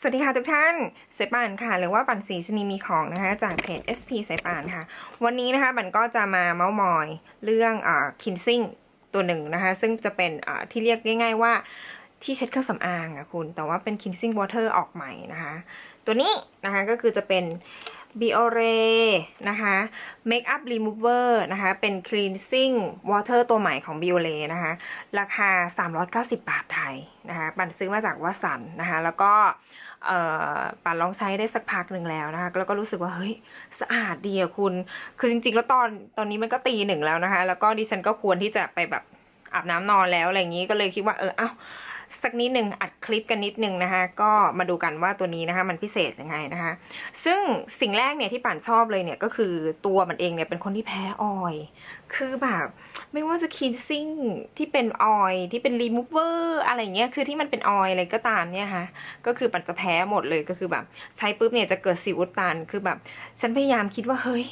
สวัสดีค่ะทุกท่านสายป่านค่ะ หรือว่าปั่นสีชนีมีของนะคะจากเพจ SP สายป่านค่ะ วันนี้นะคะบันก็จะมาเมาส์มอยเรื่องอ่าคินซิ่งตัวหนึ่งนะคะ ซึ่งจะเป็นอ่าที่เรียกง่าย ๆว่าที่เช็ดเครื่องสำอางอะคุณ แต่ว่าเป็น cleansing water ออกใหม่นะคะ ตัวนี้นะคะก็คือจะเป็น Biore นะคะ Makeup Remover นะคะ เป็น cleansing water ตัวใหม่ของ Biore นะคะ ราคา 390 บาทไทยนะคะ ปันซื้อมาจากวัสันนะคะ แล้วก็ ป่านลองใช้ได้สักพักหนึ่งแล้วนะคะ แล้วก็รู้สึกว่าเฮ้ยสะอาดดีอะคุณ คือจริงๆ แล้วตอนตอนนี้มันก็ตีหนึ่งแล้วนะคะ แล้วก็ดิฉันก็ควรที่จะไปแบบอาบน้ำนอนแล้วอะไรอย่างนี้ก็เลยคิดว่าเออเอ้า สักนิดหนึ่งอัดคลิปกันนิดหนึ่งนะคะก็มาดูกันว่าตัวนี้นะคะมันพิเศษยังไงนะคะซึ่งสิ่งแรกเนี่ยที่ป่านชอบเลยเนี่ยก็คือตัวมันเองเนี่ยเป็นคนที่แพ้ออยคือแบบไม่ว่าจะคีนซิ่งที่เป็นออยที่เป็นรีมูเวอร์อะไรเงี้ยคือที่มันเป็นออยอะไรก็ตามเนี่ยค่ะก็คือปันจะแพ้หมดเลยก็คือแบบใช้ปุ๊บเนี่ยจะเกิดสิวอุดตันคือแบบฉันพยายามคิดว่าเฮ้ย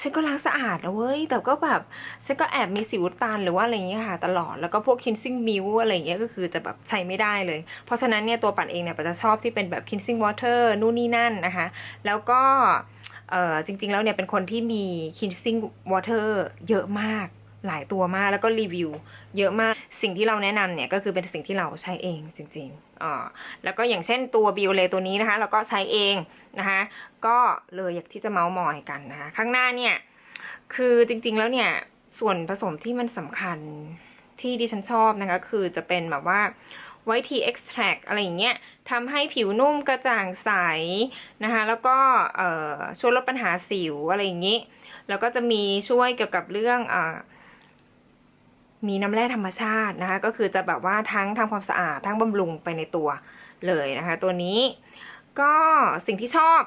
ฉันก็ล้างสะอาดนะเว้ย แต่ก็แบบ ฉันก็แอบมีสิวตันหรือว่าอะไรเงี้ยค่ะตลอด แล้วก็พวกคินซิ่งมิวอะไรเงี้ยก็คือจะแบบใช้ไม่ได้เลย เพราะฉะนั้นเนี่ยตัวปั่นเองเนี่ยปันจะชอบที่เป็นแบบคินซิ่งวอเตอร์นู่นนี่นั่นนะคะ แล้วก็จริงๆแล้วเนี่ยเป็นคนที่มีคินซิ่งวอเตอร์เยอะมาก หลายตัวมากแล้วก็รีวิวเยอะมากสิ่งที่เราแนะนำเนี่ยก็คือเป็นสิ่งที่เราใช้เองจริงๆอ่าแล้วก็อย่างเช่นตัวบิโอเลตัวนี้นะคะ เราก็ใช้เองนะคะ ก็เลยอยากที่จะเมาส์มอยกันนะคะข้างหน้าเนี่ยคือจริงๆแล้วเนี่ยส่วนผสมที่มันสำคัญที่ดิฉันชอบนะคะ คือจะเป็นแบบว่าไวท์ทีเอ็กซ์แทรอะไรอย่างเงี้ยทำให้ผิวนุ่มกระจ่างใสนะคะ แล้วก็ช่วยลดปัญหาสิวอะไรอย่างงี้ แล้วก็จะมีช่วยเกี่ยวกับเรื่องอ่า มีน้ำแร่ธรรมชาตินะคะ ก็คือจะแบบว่าทั้งทำความสะอาดทั้งบำรุงไปในตัวเลยนะคะ ตัวนี้ก็สิ่งที่ชอบ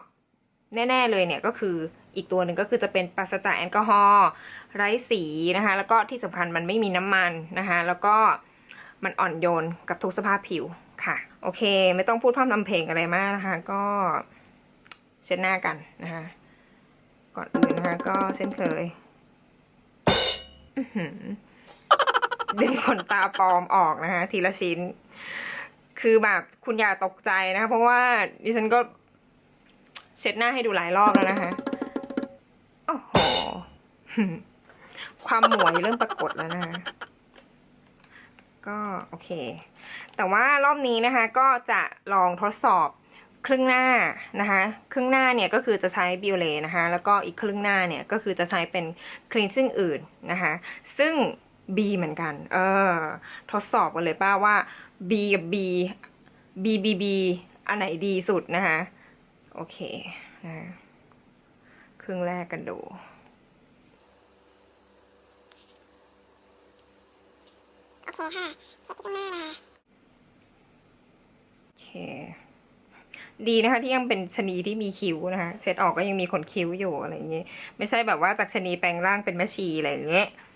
แน่ ๆ เลยเนี่ยก็คืออีกตัวหนึ่งก็คือจะเป็นปราศจากแอลกอฮอล์ไร้สีนะคะ แล้วก็ที่สำคัญมันไม่มีน้ำมันนะคะ แล้วก็มันอ่อนโยนกับทุกสภาพผิวค่ะ โอเค ไม่ต้องพูดพร่ำทำเพลงอะไรมากนะคะ ก็เช็ดหน้ากันนะคะ ก่อนอื่นนะคะ ก็เช่นเคย ดึงขนตาปลอมออกนะคะทีละชิ้น คือแบบคุณอย่าตกใจนะคะเพราะว่าดิฉันก็เช็ดหน้าให้ดูหลายรอบแล้วนะคะโอ้โหความหมวยเริ่มปรากฏแล้วนะคะก็โอเค แต่ว่ารอบนี้นะคะก็จะลองทดสอบครึ่งหน้านะคะครึ่งหน้าเนี่ยก็คือจะใช้บิวเลนะคะแล้วก็อีกครึ่งหน้าเนี่ยก็คือจะใช้เป็นคลีนซิ่งอื่นนะคะซึ่ง B เหมือนกัน เออ ทดสอบกันเลยป้าว่า B กับ B B B B อันไหนดีสุดนะคะ โอเคนะครึ่งแรกกันดูโอเคค่ะเช็ดที่ตรงหน้านะคะโอเค ดีนะคะที่ยังเป็นชะนีที่มีคิ้วนะคะเช็ดออกก็ยังมีขนคิ้วอยู่อะไรอย่างเงี้ยไม่ใช่แบบว่าจากชะนีแปลงร่างเป็นแม่ชีอะไรอย่างเงี้ยโอเคนะ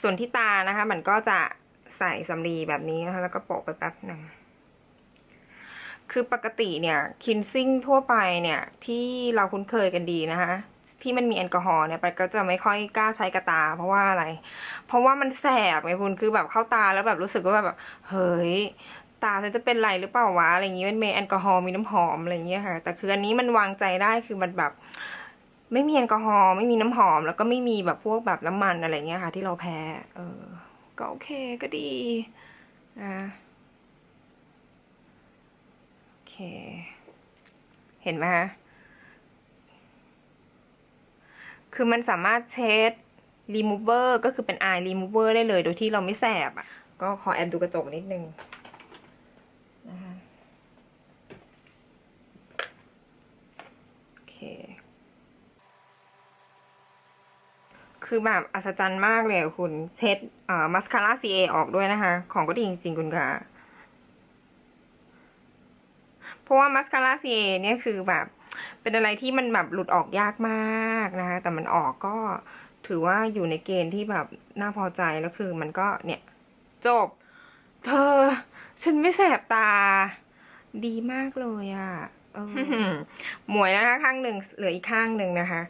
ส่วนที่ตานะคะ มันก็จะใส่สำลีแบบนี้นะคะ แล้วก็โปะไปแป๊บหนึ่ง คือปกติเนี่ย คินซิ่งทั่วไปเนี่ย ที่เราคุ้นเคยกันดีนะคะ ที่มันมีแอลกอฮอล์เนี่ยไปนก็จะไม่ค่อยกล้าใช้กระตา เพราะว่าอะไร เพราะว่ามันแสบไงคุณคือแบบเข้าตาแล้วแบบรู้สึกว่าแบบ เฮ้ยตาฉันจะเป็นไรหรือเปล่าวะอะไรอย่างงี้มันมีแอลกอฮอล์มีน้ำหอมอะไรอย่างเงี้ยค่ะ แต่คืออันนี้มันวางใจได้คือมันแบบ ไม่มีแอลกอฮอล์ไม่มีน้ำหอม แล้วก็ไม่มีแบบพวกแบบน้ำมันอะไรเงี้ยค่ะ ที่เราแพ้ เออ ก็โอเคก็ดีนะโอเค เห็นไหมคะคือมันสามารถเช็ด remover ก็คือเป็น eye remover ได้เลย โดยที่เราไม่แสบอะ ก็ขอแอบดูกระจกนิดนึงนะคะโอเค คือแบบอัศจรรย์มากเลยอะคุณเช็ดอ่ามัสคาร่า CA ออกด้วยนะคะ ของก็ดีจริงๆ คุณค่ะ เพราะว่ามัสคาร่า CA เนี่ยคือแบบ เป็นอะไรที่มันแบบหลุดออกยากมากนะคะ แต่มันออกก็ถือว่าอยู่ในเกณฑ์ที่แบบน่าพอใจแล้วคือมันก็เนี่ย จบ เธอ ฉันไม่แสบตา ดีมากเลยอะ่ะเออหมวยนะคะ ข้างหนึ่งเหลืออีกข้างหนึ่งนะคะ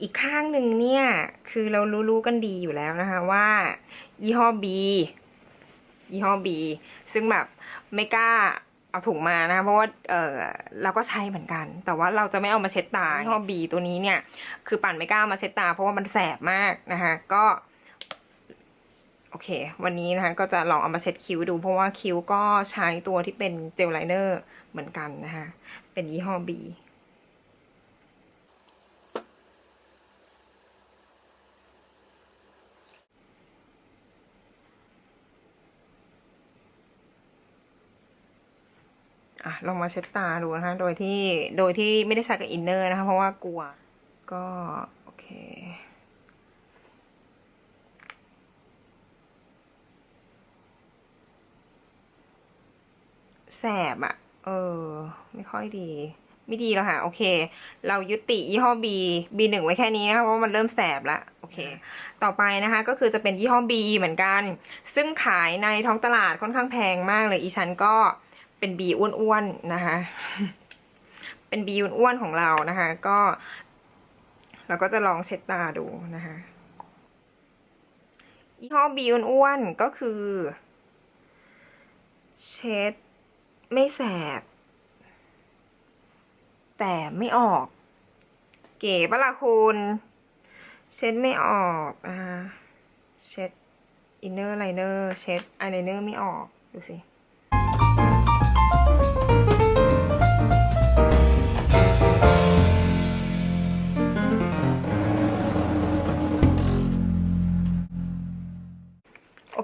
อีกข้างหนึ่งเนี่ย คือเรารู้ๆกันดีอยู่แล้วนะคะว่า ยี่ห้อ B ยี่ห้อ B ซึ่งแบบไม่กล้าเอาถุงมานะคะเพราะว่าเออเราก็ใช้เหมือนกัน แต่ว่าเราจะไม่เอามาเช็ดตายี่ห้อ B ตัวนี้เนี่ย คือปั่นไม่กล้าเอามาเช็ดตา เพราะว่ามันแสบมากนะคะก็โอเค วันนี้นะคะก็จะลองเอามาเช็ดคิ้วดู เพราะว่าคิ้วก็ใช้ตัวที่เป็นเจลไลเนอร์เหมือนกันนะคะ เป็นยี่ห้อ B อะลองมาเช็ดตาดูนะคะ โดยที่โดยที่ไม่ได้ใช้กับอินเนอร์นะคะ เพราะว่ากลัว ก็โอเค แสบอะเออ ไม่ค่อยดี ไม่ดีแล้วค่ะ โอเค เรายุติยี่ห้อ B B หนึ่งไว้แค่นี้นะคะเพราะว่ามันเริ่มแสบละโอเค ต่อไปนะคะก็คือจะเป็นยี่ห้อ B เหมือนกัน ซึ่งขายในท้องตลาดค่อนข้างแพงมากเลยอีฉันก็ เป็น B อ้วนๆนะคะ เป็น B อ้วนๆของเรานะคะ ก็ เราก็จะลองเช็ดตาดูนะคะยี่ห้อ B อ้วนๆก็คือ เช็ดไม่แสบ แต่ไม่ออก เก๋ปะล่ะคุณเช็ดไม่ออกอ่าเช็ดอินเนอร์ไลเนอร์เช็ดอายไลเนอร์ไม่ออก ดูสิ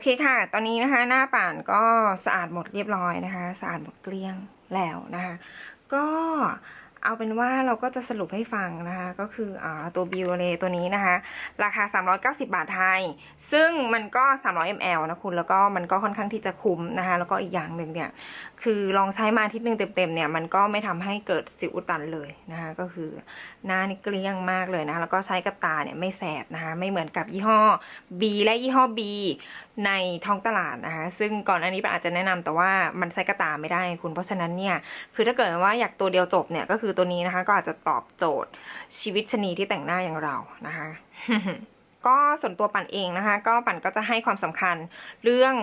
เคค่ะ ตอนนี้นะคะ หน้าป่านก็สะอาดหมดเรียบร้อยนะคะ สะอาดหมดเกลี้ยงแล้วนะคะ ก็เอาเป็นว่าเราก็จะสรุปให้ฟังนะคะ ก็คืออตัวบิวเลตัวนี้นะคะ ราคา 390 บาทไทย ซึ่งมันก็ 300 ml นะคุณ แล้วก็มันก็ค่อนข้างที่จะคุ้มนะคะ แล้วก็อีกอย่างหนึ่งเนี่ย คือลองใช้มาทิตย์หนึ่งเต็มๆเนี่ย มันก็ไม่ทำให้เกิดสิวอุดตันเลยนะคะ ก็คือหน้านี่เกลี้ยงมากเลยนะคะแล้วก็ใช้กับตาเนี่ยไม่แสบนะคะ ไม่เหมือนกับยี่ห้อ B และยี่ห้อ B ในท้องตลาดนะคะ ซึ่งก่อนอันนี้ปานอาจจะแนะนำแต่ว่ามันใช้กระตาไม่ได้คุณ เพราะฉะนั้นเนี่ยคือถ้าเกิดว่าอยากตัวเดียวจบเนี่ยก็คือตัวนี้นะคะ ก็อาจจะตอบโจทย์ชีวิตชนีที่แต่งหน้าอย่างเรานะคะก็ส่วนตัวปั่นเองนะคะ ก็ปั่นก็จะให้ความสำคัญเรื่อง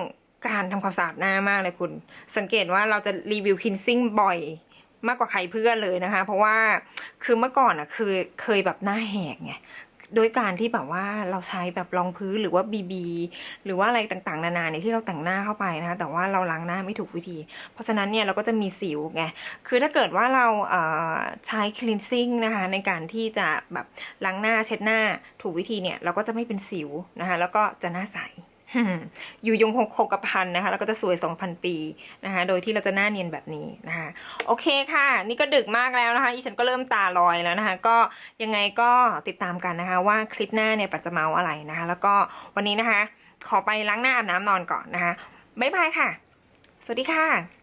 การทำความสะอาดหน้ามากเลยคุณ สังเกตว่าเราจะรีวิวคินซิ่งบ่อยมากกว่าใครเพื่อนเลยนะคะ เพราะว่าคือเมื่อก่อนอะคือเคยแบบหน้าแหกไง โดยการที่แบบว่าเราใช้แบบรองพื้นหรือว่าบีบีหรือว่าอะไรต่างๆ นานาเนี่ยที่เราแต่งหน้าเข้าไปนะคะแต่ว่าเราล้างหน้าไม่ถูกวิธี เพราะฉะนั้นเนี่ยเราก็จะมีสิวไงคือถ้าเกิดว่าเราเใช้คลีนซิ่งนะคะในการที่จะแบบล้างหน้าเช็ดหน้าถูกวิธีเนี่ยเราก็จะไม่เป็นสิวนะคะแล้วก็จะหน้าใส อยู่ยงคงคงกระพันนะคะ แล้วก็จะสวย 2,000 ปีนะคะ โดยที่เราจะหน้าเนียนแบบนี้นะคะ โอเคค่ะ นี่ก็ดึกมากแล้วนะคะ อีฉันก็เริ่มตาลอยแล้วนะคะ ก็ยังไงก็ติดตามกันนะคะ ว่าคลิปหน้าเนี่ยปัจจะเมาอะไรนะคะ แล้วก็วันนี้นะคะ ขอไปล้างหน้าอาบน้ำนอนก่อนนะคะบ๊ายบายค่ะ สวัสดีค่ะ